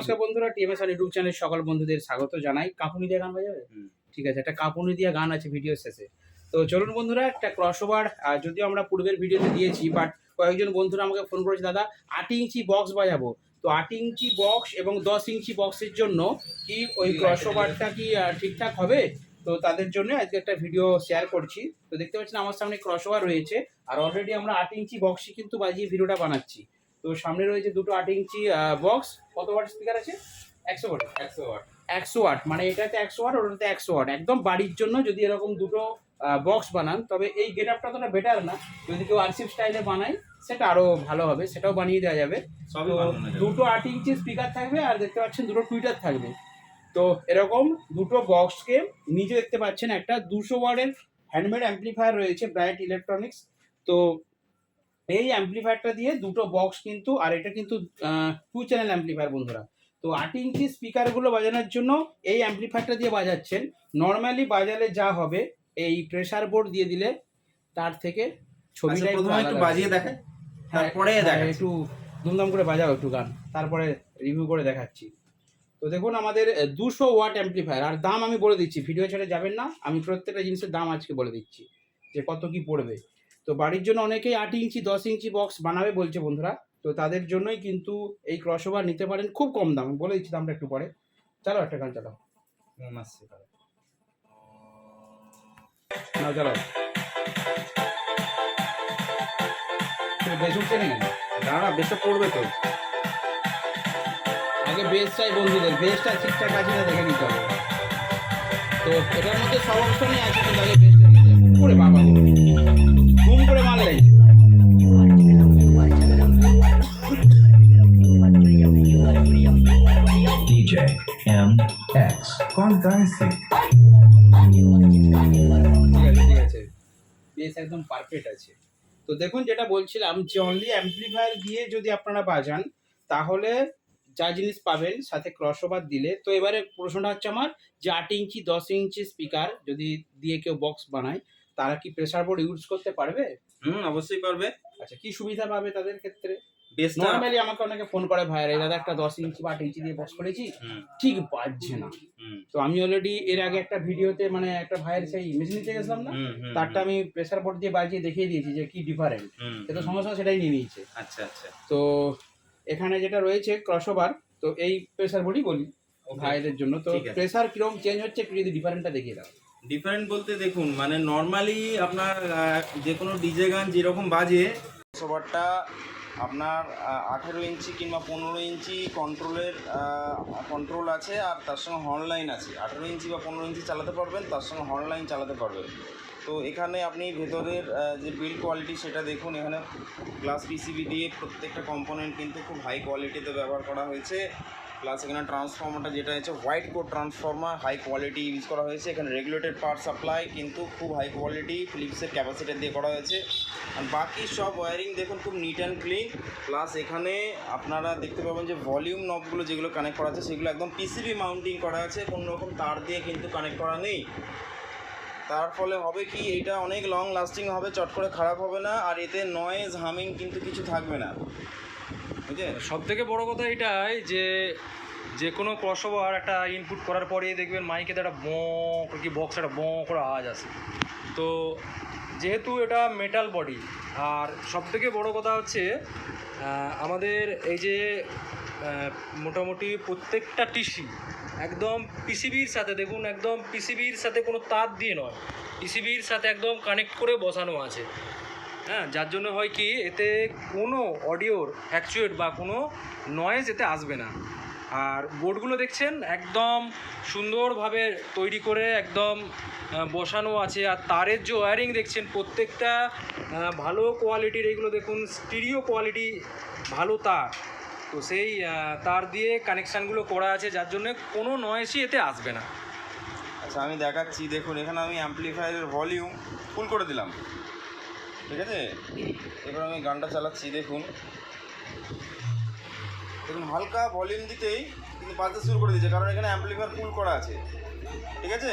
নমস্কার বন্ধুরা TMS YouTube channel সকল বন্ধুদের স্বাগত জানাই। কাপুনি দিয়ে গান বাজাবে? ঠিক আছে একটা কাপুনি দিয়ে গান আছে ভিডিও শেষে। তো চলুন বন্ধুরা একটা ক্রস ওভার যদিও আমরা পূর্বের ভিডিওতে দিয়েছি বাট কয়েকজন বন্ধুরা আমাকে ফোন করেছে দাদা আট ইঞ্চি বক্স বাজাবো। তো আট ইঞ্চি বক্স এবং দশ ইঞ্চি বক্সের জন্য কি ওই ক্রস ওভারটা কি ঠিকঠাক হবে? তো তাদের জন্য আজকে একটা ভিডিও শেয়ার করছি। তো দেখতে পাচ্ছেন আমার সামনে ক্রস ওভার রয়েছে। আর অলরেডি আমরা আট ইঞ্চি বক্সই কিন্তু বাজিয়ে ভিডিওটা বানাচ্ছি। তো সামনে রয়েছে দুটো আট ইঞ্চি বক্স কত ওয়াট স্পিকার আছে? একশো ওয়াট একশো ওয়াট একশো ওয়াট মানে এটাতে একশো ওয়াট ওটাতে একশো ওয়াট একদম বাড়ির জন্য যদি এরকম দুটো বক্স বানান তবে এই গেট আপটা তোটা বেটার না। যদি কেউ আরসিপ স্টাইলে বানায় সেটা আরও ভালো হবে। সেটাও বানিয়ে দেওয়া তো যাবে। দুটো আট ইঞ্চি স্পিকার থাকবে আর দেখতে পাচ্ছেন দুটো টুইটার থাকবে। তো এরকম দুটো বক্সকে নিজে দেখতে পাচ্ছেন একটা। দুশো ওয়ার্ডের হ্যান্ডমেড অ্যাম্পলিফায়ার রয়েছে ব্রাইট ইলেকট্রনিক্স তো এই অ্যাম্পলিফায়ারটা দিয়ে দুটো বক্স কিন্তু আর এটা কিন্তু টু চ্যানেল অ্যাম্পলিফায়ার বন্ধুরা। তো আট ইঞ্চি স্পিকারগুলো বাজানোর জন্য এই অ্যাম্পলিফায়ারটা দিয়ে বাজাচ্ছেন। নর্মালি বাজালে যা হবে এই প্রেসার বোর্ড দিয়ে দিলে তার থেকে আচ্ছা, ছবিটা একটু বাজিয়ে দেখে তারপরে হ্যাঁ। একটু দুমদাম করে বাজাও একটু গান। তারপরে রিভিউ করে দেখাচ্ছি। তো দেখুন আমাদের দুশো ওয়াট অ্যাম্পলিফায়ার আর দাম আমি বলে দিচ্ছি ভিডিও ছেড়ে যাবেন না। আমি প্রত্যেকটা জিনিসের দাম আজকে বলে দিচ্ছি যে কত কি পড়বে। তো বাড়ির জন্য অনেকেই আট ইঞ্চি দশ ইঞ্চি বক্স বানাবে বলছে বন্ধুরা। তো তাদের জন্যই কিন্তু এই ক্রস ওভার নিতে পারেন খুব কম দাম। বলে দিচ্ছি দামটা একটু পরে। চলো একটা গান চালাও। হুম, না চালাও। বেশ উঠছে নাকি? না না পড়বে তো। আগে বেস চাই বন্ধুদের। বেসটা ঠিকঠাক আছে না দেখে নিতে হবে। তো এটার মধ্যে সব অপশনই আছে কিন্তু আগে বেসটা নিতে হবে। ওরে বাবা। করে মারলেন. ঠিক আছে বেস একদম পারফেক্ট আছে। তো দেখুন যেটা বলছিলাম যে অনলি অ্যাম্পলিফায়ার দিয়ে যদি আপনারা বাজান তাহলে যা জিনিস পাবেন সাথে ক্রস ওভার দিলে। তো এবারে প্রশ্নটা হচ্ছে আমার যে আট ইঞ্চি দশ ইঞ্চি স্পিকার যদি দিয়ে কেউ বক্স বানায় তারা কি প্রেসার বোর্ড ইউজ করতে পারবে? হুম অবশ্যই পারবে। আচ্ছা কি সুবিধা পাবে তাদের ক্ষেত্রে? নর্মালি আমাকে অনেকে ফোন করে ভাইরা দাদা একটা দশ ইঞ্চি বা আট ইঞ্চি দিয়ে বক্স করেছি ঠিক বাজছে না। তো আমি অলরেডি এর আগে একটা ভিডিওতে মানে একটা ভাইয়ের সেই মেশিন নিতে গেছিলাম না? তারটা আমি প্রেসার বোর্ড দিয়ে বাজিয়ে দেখিয়ে দিয়েছি যে কি ডিফারেন্ট হুম, সে তো হুম। সঙ্গে সঙ্গে সেটাই নিয়ে নিয়েছে। আচ্ছা আচ্ছা। তো এখানে যেটা রয়েছে ক্রসওভার তো এই প্রেসার বোর্ডই বলি ভাইদের জন্য। তো প্রেসার কীরকম চেঞ্জ হচ্ছে একটু যদি ডিফারেন্টটা দেখিয়ে দাও। ডিফারেন্ট বলতে দেখুন মানে নর্মালি আপনার যে কোনো ডিজে গান যেরকম বাজে সবারটা আপনার আঠেরো ইঞ্চি কিংবা পনেরো ইঞ্চি কন্ট্রোলের কন্ট্রোল আছে আর তার সঙ্গে হর্নলাইন আছে। আঠেরো ইঞ্চি বা পনেরো ইঞ্চি চালাতে পারবেন, তার সঙ্গে হর্নলাইন চালাতে পারবেন। তো এখানে আপনি ভেতরের যে বিল্ড কোয়ালিটি সেটা দেখুন, এখানে গ্লাস পিসিবি দিয়ে প্রত্যেকটা কম্পোনেন্ট কিন্তু খুব হাই কোয়ালিটিতে ব্যবহার করা হয়েছে। প্লাস এখানে ট্রান্সফর্মারটা যেটা হচ্ছে white code transformer high quality use করা হয়েছে। এখানে রেগুলেটেড পাওয়ার সাপ্লাই কিন্তু খুব হাই কোয়ালিটি ফিলিপসের ক্যাপাসিটার দিয়ে করা হয়েছে। আর বাকি সব ওয়ারিং দেখুন খুব নিট অ্যান্ড ক্লিন প্লাস এখানে আপনারা দেখতে পাবেন যে ভলিউম নবগুলো যেগুলো কানেক্ট করা আছে, সেগুলো একদম পিসিবি মাউন্টিং করা আছে। কোনো রকম তার দিয়ে কিন্তু কানেক্ট করা নেই। তার ফলে হবে কি এটা অনেক লং লাস্টিং হবে, চট করে খারাপ হবে না। আর এতে নয়েজ হামিং কিন্তু কিছু থাকবে না। সব থেকে বড় কথা এটাই যে যে কোনো ক্রসওভার একটা ইনপুট করার পরেই দেখবেন মাইকে একটা ব কি বক্স একটা ব করে আওয়াজ আসে। তো যেহেতু এটা মেটাল বডি আর সব থেকে বড় কথা হচ্ছে আমাদের এই যে মোটামুটি প্রত্যেকটা টিসি একদম পিসিবির সাথে, দেখুন একদম পিসিবির সাথে কোনো তার দিয়ে নয়। পিসিবির সাথে একদম কানেক্ট করে বসানো আছে। হ্যাঁ যার জন্য হয় কি, এতে কোনো অডিওর অ্যাকচুয়েট বা কোনো নয়েজ এতে আসবে না। আর বোর্ডগুলো দেখছেন, একদম সুন্দরভাবে তৈরি করে একদম বসানো আছে। আর তারের যে ওয়ারিং দেখছেন, প্রত্যেকটা ভালো কোয়ালিটির এগুলো দেখুন স্টিরিও কোয়ালিটি ভালো তার। তো সেই তার দিয়ে কানেকশানগুলো করা আছে, যার জন্য কোনো নয়েসই এতে আসবে না। আচ্ছা আমি দেখাচ্ছি। দেখুন, এখানে আমি অ্যাম্পলিফায়ারের ভলিউম ফুল করে দিলাম। ঠিক আছে? এবার আমি গানটা চালাচ্ছি দেখুন। দেখুন হালকা ভলিউম দিতেই কিন্তু বাজতে শুরু করে দিয়েছে কারণ এখানে অ্যাম্পলিফায়ার ফুল করা আছে। ঠিক আছে?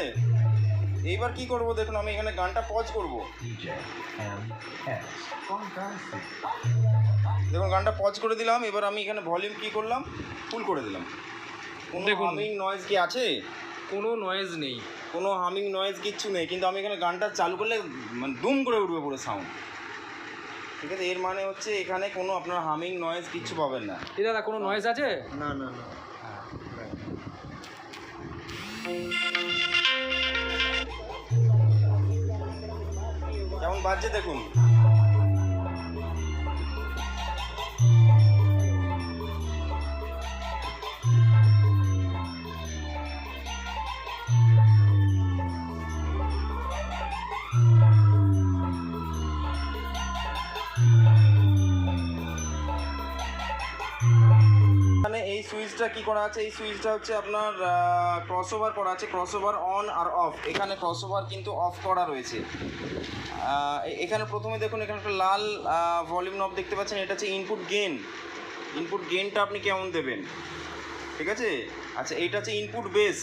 এইবার কি করব দেখুন আমি এখানে গানটা পজ করব. দেখুন গানটা পজ করে দিলাম এবার আমি এখানে ভলিউম কি করলাম? ফুল করে দিলাম। কোনো। নয়েজ কি আছে? কোনো নয়েজ নেই। কোনো হামিং নয়েজ কিচ্ছু নেই কিন্তু আমি এখানে গানটা চালু করলে মানে দুম করে উঠবে পুরো সাউন্ড ঠিক আছে এর মানে হচ্ছে এখানে কোনো আপনার হামিং নয়েজ কিচ্ছু পাবেন না। এ দাদা কোনো নয়েজ আছে? না না না। কেমন বাজছে দেখুন? সুইচটা কি করা আছে? এই সুইচটা হচ্ছে আপনার ক্রস ওভার করা আছে ক্রস ওভার অন আর অফ এখানে ক্রস ওভার কিন্তু অফ করা রয়েছে। এখানে প্রথমে দেখুন, এখানে একটা লাল ভলিউম নব দেখতে পাচ্ছেন, এটা হচ্ছে ইনপুট গেন ইনপুট গেনটা আপনি কেমন দেবেন? ঠিক আছে? আচ্ছা এইটা হচ্ছে ইনপুট বেস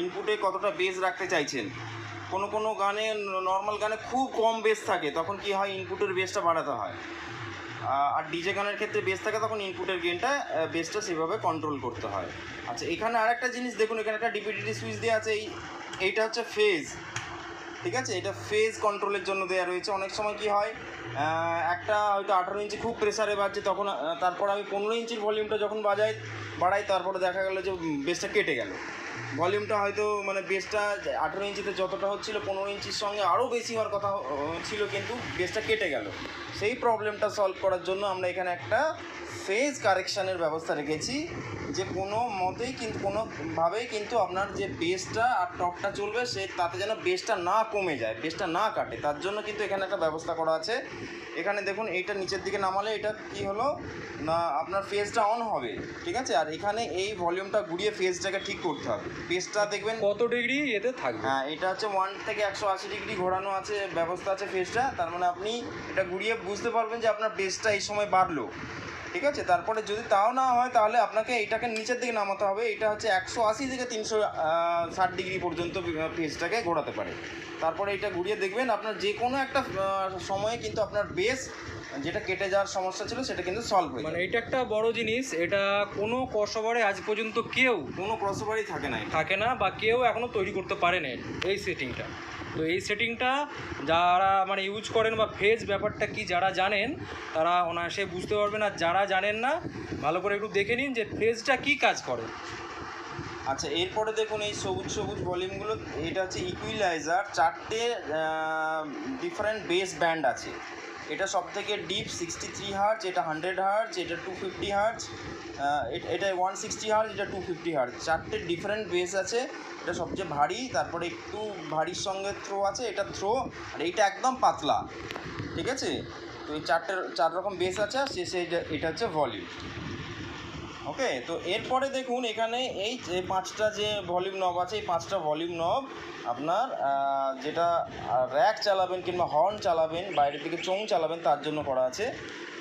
ইনপুটে কতটা বেস রাখতে চাইছেন? কোনো কোনো গানে নর্মাল গানে খুব কম বেস থাকে। তখন কি হয়? ইনপুটের বেসটা বাড়াতে হয়। আর ডিজে গানের ক্ষেত্রে বেস থাকে, তখন ইনপুটের গেনটা বেসটা সেভাবে কন্ট্রোল করতে হয়। আচ্ছা এখানে আরেকটা জিনিস দেখুন, এখানে একটা ডিপিডিটি সুইচ দেওয়া আছে, এই, এইটা হচ্ছে ফেজ ঠিক আছে? এটা ফেজ কন্ট্রোলের জন্য দেওয়া রয়েছে। অনেক সময় কি হয় একটা হয়তো আঠারো ইঞ্চি খুব প্রেসারে বাজছে, তখন তারপর আমি পনেরো ইঞ্চির ভলিউমটা যখন বাজাই, বাড়াই, তারপরে দেখা গেলো যে বেসটা কেটে গেল। ভলিউমটা হয়তো মানে বেসটা আঠেরো ইঞ্চিতে যতটা হচ্ছিল, পনেরো ইঞ্চির সঙ্গে আরও বেশি হওয়ার কথা ছিল, কিন্তু বেসটা কেটে গেল। সেই প্রবলেমটা সলভ করার জন্য আমরা এখানে একটা ফেজ কারেকশানের ব্যবস্থা রেখেছি, যে কোনো মতেই কিন্তু কোনোভাবেই কিন্তু আপনার যে বেসটা আর টপটা চলবে, সে তাতে যেন বেসটা না কমে যায় বেসটা না কাটে। তার জন্য কিন্তু এখানে একটা ব্যবস্থা করা আছে। এখানে দেখুন, এইটা নিচের দিকে নামালে এটা কি হলো? না, আপনার ফেজটা অন হবে, ঠিক আছে? আর এখানে এই ভলিউমটা ঘুরিয়ে ফেজটাকে ঠিক করতে হবে। বেসটা দেখবেন কত ডিগ্রি এতে থাকবে? হ্যাঁ এটা হচ্ছে ওয়ান থেকে একশো আশি ডিগ্রি ঘোরানো আছে ব্যবস্থা আছে ফেসটা তার মানে আপনি এটা ঘুরিয়ে বুঝতে পারবেন যে আপনার বেসটা এই সময় বাড়লো। ঠিক আছে? তারপরে যদি তাও না হয় তাহলে আপনাকে এইটাকে নিচের দিকে নামাতে হবে। এটা হচ্ছে একশো আশি থেকে তিনশো ষাট ডিগ্রি পর্যন্ত ফেসটাকে ঘোরাতে পারে। তারপরে এটা ঘুরিয়ে দেখবেন আপনার যে কোনো একটা সময়ে কিন্তু আপনার বেস যেটা কেটে যাওয়ার সমস্যা ছিল সেটা কিন্তু সলভ হয়ে মানে এটা একটা বড় জিনিস এটা কোনো কসবারে আজ পর্যন্ত কেউ কোনো ক্রসওভারই থাকে না থাকে না বা কেউ এখনও তৈরি করতে পারে না এই সেটিংটা তো এই সেটিংটা যারা মানে ইউজ করেন বা ফেজ ব্যাপারটা কি যারা জানেন, তারা অনায়াসে বুঝতে পারবেন। আর যারা জানেন না, ভালো করে একটু দেখে নিন যে ফেজটা কি কাজ করে। আচ্ছা এরপরে দেখুন এই সবুজ সবুজ ভলিউমগুলো এটা হচ্ছে ইকুইলাইজার চারটে ডিফারেন্ট বেস ব্যান্ড আছে। এটা সব থেকে ডিপ সিক্সটি থ্রি হার্জ এটা হান্ড্রেড হার্জ এটা টু ফিফটি হার্জ এটা ওয়ান সিক্সটি হার্জ এটা টু ফিফটি হার্জ চারটে ডিফারেন্ট বেস আছে, এটা সবচেয়ে ভারী, তারপরে একটু ভারীর সঙ্গে থ্রো আছে, এটা থ্রো আর এইটা একদম পাতলা। ঠিক আছে? তো এই চারটে চার রকম বেস আছে, আর শেষে এটা- এটা হচ্ছে ভলিউম ওকে, তো এরপরে দেখুন, এখানে এই যে পাঁচটা যে ভলিউম নব আছে, এই পাঁচটা ভলিউম নব আপনার যেটা র্যাক চালাবেন কিংবা হর্ন চালাবেন, বাইরের দিকে চোং চালাবেন, তার জন্য করা আছে।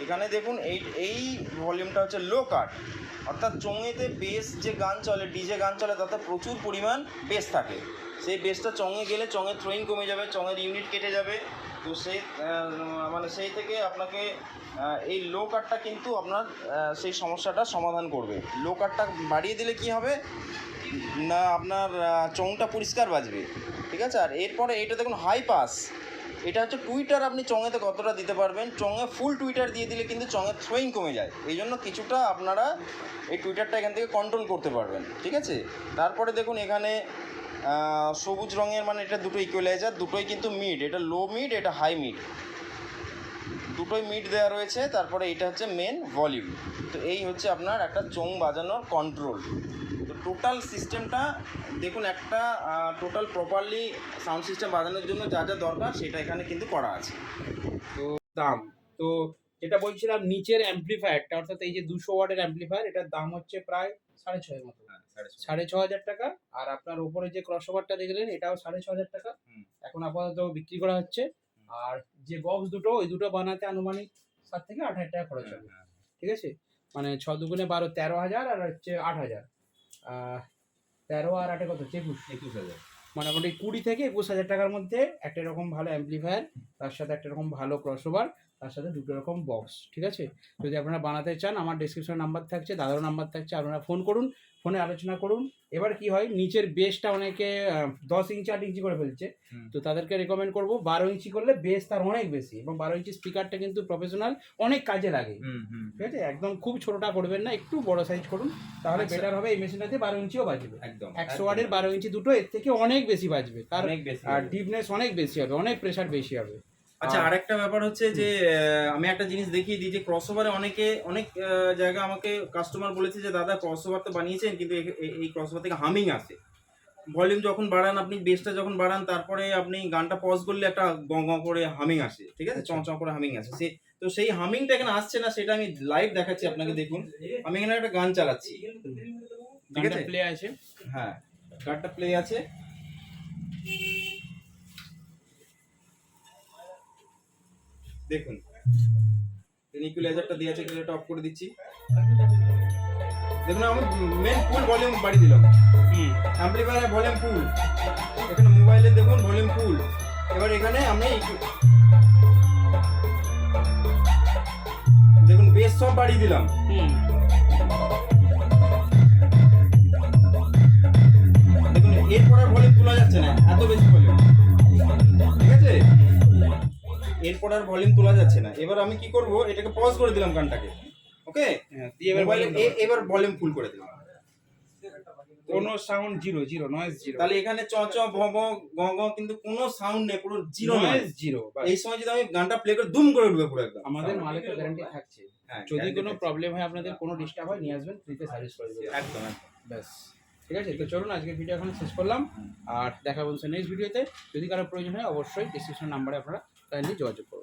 এখানে দেখুন, এই এই ভলিউমটা হচ্ছে লো কাট অর্থাৎ চোঙেতে বেস যে গান চলে ডিজে গান চলে, তাতে প্রচুর পরিমাণ বেস থাকে। সেই বেসটা চঙে গেলে চঙের থ্রোয়িং কমে যাবে, চঙের ইউনিট কেটে যাবে। তো সেই মানে সেই থেকে আপনাকে এই লো কাটটা কিন্তু আপনার সেই সমস্যাটা সমাধান করবে। লো কাটটা বাড়িয়ে দিলে কি হবে? না, আপনার চোঙটা পরিষ্কার বাজবে। ঠিক আছে? আর এরপরে এটা দেখুন হাই পাস এটা হচ্ছে টুইটার আপনি চঙেতে কতটা দিতে পারবেন? চঙে ফুল টুইটার দিয়ে দিলে কিন্তু চঙের থ্রোয়িং কমে যায়। এই জন্য কিছুটা আপনারা এই টুইটারটা এখান থেকে কন্ট্রোল করতে পারবেন, ঠিক আছে? তারপরে দেখুন এখানে সবুজ রঙের মানে এটা দুটো ইকুয়ালাইজার দুটোই কিন্তু মিড এটা লো মিড এটা হাই মিড দুটোই মিড দেওয়া রয়েছে, তারপরে এটা হচ্ছে মেন ভলিউম তো এই হচ্ছে আপনার একটা চোং বাজানোর কন্ট্রোল টোটাল সিস্টেমটা দেখুন একটা টোটাল প্রপারলি সাউন্ড সিস্টেম বাজানোর জন্য যা যা দরকার সেটা এখানে কিন্তু করা আছে। তো দাম তো যেটা বলছিলাম নিচের অ্যাম্পলিফায়ারটা অর্থাৎ এই যে দুশো ওয়াটের অ্যাম্পলিফায়ার এটার দাম হচ্ছে প্রায় সাড়ে ছয়ের মতো। সাড়ে ছ হাজার টাকা আর আপনার ওপরে যে ক্রস ওভারটা দেখলেন এটাও সাড়ে ছ হাজার টাকা। এখন আপাতত বিক্রি করা হচ্ছে আর যে বক্স দুটো ওই দুটো বানাতে আনুমানিক সাত থেকে আট হাজার টাকা খরচ হবে। ঠিক আছে? মানে ছ দুগুণে বারো তেরো হাজার আর হচ্ছে আট হাজার। তেরো আর আটে কত? হচ্ছে একুশ। একুশ হাজার। মোটামুটি কুড়ি থেকে একুশ হাজার টাকার মধ্যে একটা এরকম ভালো অ্যাম্পলিফায়ার তার সাথে একটা এরকম ভালো ক্রসওভার তার সাথে দুটো রকম বক্স ঠিক আছে? যদি আপনারা বানাতে চান আমার ডিসক্রিপশনে নাম্বার থাকছে দাদারও নাম্বার থাকছে আপনারা ফোন করুন ফোনে আলোচনা করুন। এবার কি হয় নিচের বেসটা অনেকে দশ ইঞ্চি আট ইঞ্চি করে ফেলছে। তো তাদেরকে রেকমেন্ড করব বারো ইঞ্চি করলে বেস তার অনেক বেশি এবং বারো ইঞ্চি স্পিকারটা কিন্তু প্রফেশনাল অনেক কাজে লাগে। ঠিক আছে? একদম খুব ছোটটা করবেন না একটু বড় সাইজ করুন তাহলে আচ্ছা। বেটার হবে এই মেশিনটাতে বারো ইঞ্চিও বাজবে। একদম একশো ওয়ার্ডের বারো ইঞ্চি দুটো এর থেকে অনেক বেশি বাজবে। তার অনেক বেশি আর ডিপনেস অনেক বেশি হবে অনেক প্রেশার বেশি হবে। আচ্ছা আর- আরেকটা ব্যাপার হচ্ছে যে আমি একটা জিনিস দেখিয়ে দিই যে ক্রসওভারে অনেকে অনেক জায়গা আমাকে কাস্টমার বলেছে যে দাদা ক্রসওভার তো বানিয়েছেন কিন্তু এই ক্রসওভার থেকে হামিং আসে। ভলিউম যখন বাড়ান আপনি বেসটা যখন বাড়ান তারপরে আপনি গানটা পজ করলে একটা গ গ করে হামিং আসে ঠিক আছে? চ চ করে হামিং আসে। সে তো সেই হামিংটা এখানে আসছে না সেটা আমি লাইভ দেখাচ্ছি আপনাকে দেখুন। আমি এখানে একটা গান চালাচ্ছি। ঠিক আছে? প্লে আছে। হ্যাঁ গানটা প্লে আছে। দেখুন। ইকুয়ালাইজারটা দিয়ে আছে ইকুয়ালাইজারটা অফ করে দিচ্ছি। দেখুন আমি মেন ফুল ভলিউম বাড়িয়ে দিলাম। হুম। অ্যাম্পলিফায়ারের ভলিউম ফুল এখানে মোবাইলে দেখুন ভলিউম ফুল এবার এখানে আমি দেখুন বেস সব বাড়িয়ে দিলাম। হুম। দেখুন এরপর ভলিউম তোলা যাচ্ছে না এত বেশি ভলিউম এরপর আর ভলিউম তোলা যাচ্ছে না। এবার আমি কি করব? এটাকে পজ করে দিলাম গানটাকে। ওকে হ্যাঁ, এবার এবার ভলিউম ফুল করে দিলাম। কোনো sound zero zero noise zero তাহলে এখানে চ চ ভ ভ গ গ কিন্তু কোনো সাউন্ড নেই পুরো জিরো নয় নয়েজ জিরো এই সময় যদি আমি গানটা প্লে করে দুম করে উঠবে পুরো একদম। আমাদের মালে তো গ্যারান্টি থাকছে। হ্যাঁ, যদি কোনো প্রবলেম হয় আপনাদের কোনো ডিস্টার্ব হয় নিয়ে আসবেন ফ্রিতে সার্ভিস করে দেবেন একদম একদম। ব্যাস। ঠিক আছে? তো চলুন আজকে ভিডিও এখন শেষ করলাম। আর দেখা বলছে নেক্সট ভিডিওতে যদি কারও প্রয়োজন হয় অবশ্যই ডিসক্রিপশন নাম্বারে আপনারা কাইন্ডলি যোগাযোগ করুন